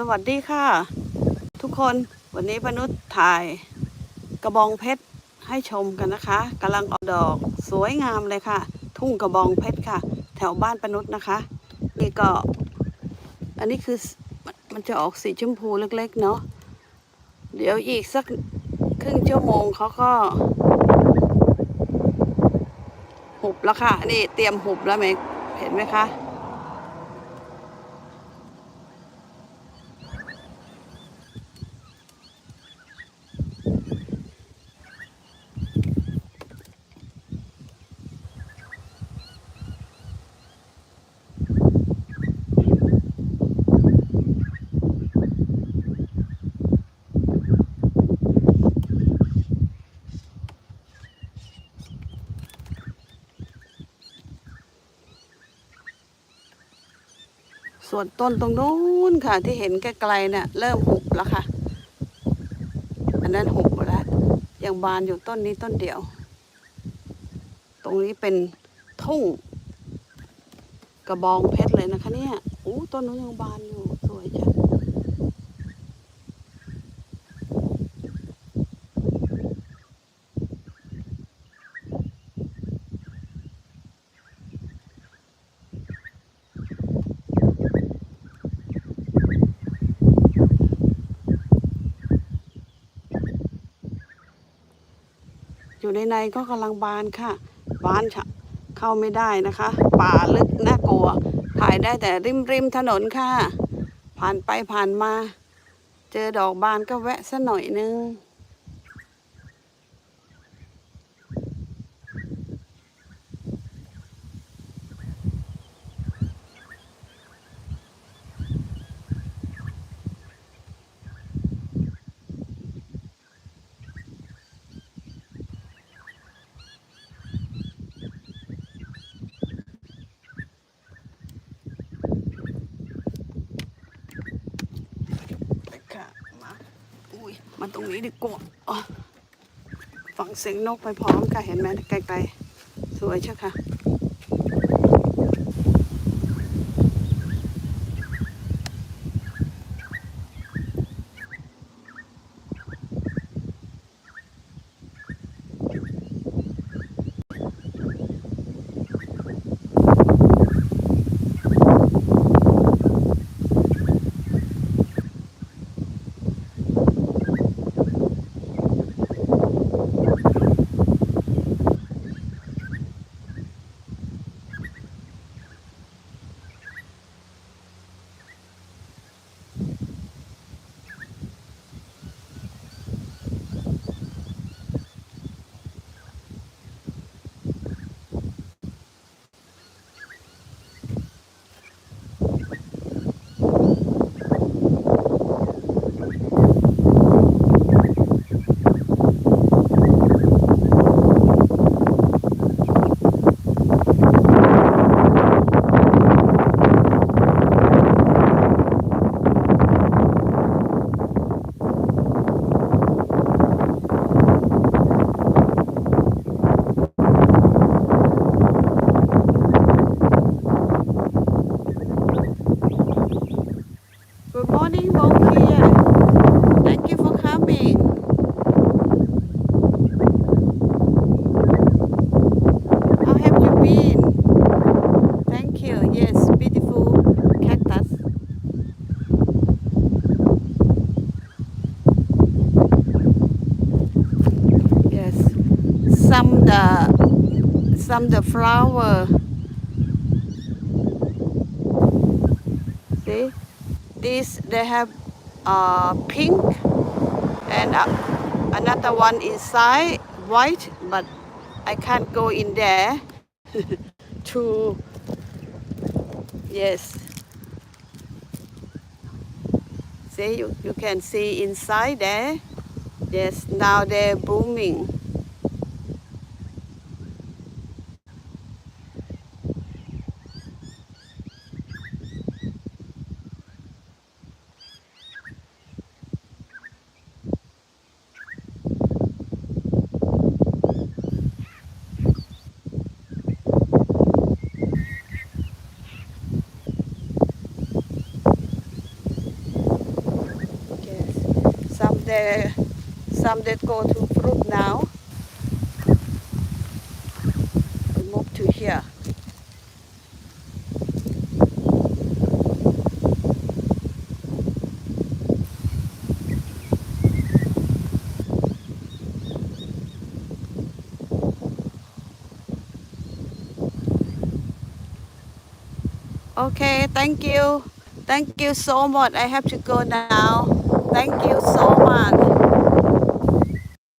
สวัสดีค่ะ ทุกคนวันนี้ปนุษย์ถ่ายกระบองเพชรให้ชมกันนะคะกำลังออกดอกสวยงามเลยค่ะ ทุ่งกระบองเพชรค่ะ แถวบ้านปนุษย์นะคะ นี่ก็ อันนี้คือมันมันจะออกสีชมพูเล็ก ๆ เนาะเดี๋ยวอีกสักครึ่งชั่วโมงเขาก็ หุบแล้วค่ะ นี่เตรียมหุบแล้วไหมเห็นไหมคะ ส่วนต้นตรงนู้นค่ะ ที่เห็นไกลๆเนี่ยเริ่มหุบแล้วค่ะ อันนั้นหุบแล้วยังบานอยู่ต้นนี้ต้นเดียว ตรงนี้เป็นทุ่ง กระบองเพชรเลยนะคะเนี่ยอู้ต้นนู้นยังบานอยู่สวยจัง อยู่ในในก็กำลังบานค่ะ บานฉะเข้าไม่ได้นะคะ ป่าลึกน่ากลัว ถ่ายได้แต่ริมริมถนนค่ะ ผ่านไปผ่านมา เจอดอกบานก็แวะสะหน่อยนึง ไปค่ะ มา อุ้ยมาตรงนี้ดีกว่าอ๋อฟังเสียงนกไปพร้อมค่ะเห็นไหมไกลๆ สวยใช่ค่ะ some the flower. See, this they have uh, pink and uh, another one inside white, but I can't go in there to yes. See, you, you can see inside there. Yes, now they're blooming. Some that go to fruit now. We move to here. Okay, thank you. Thank you so much. I have to go now. Thank you so much.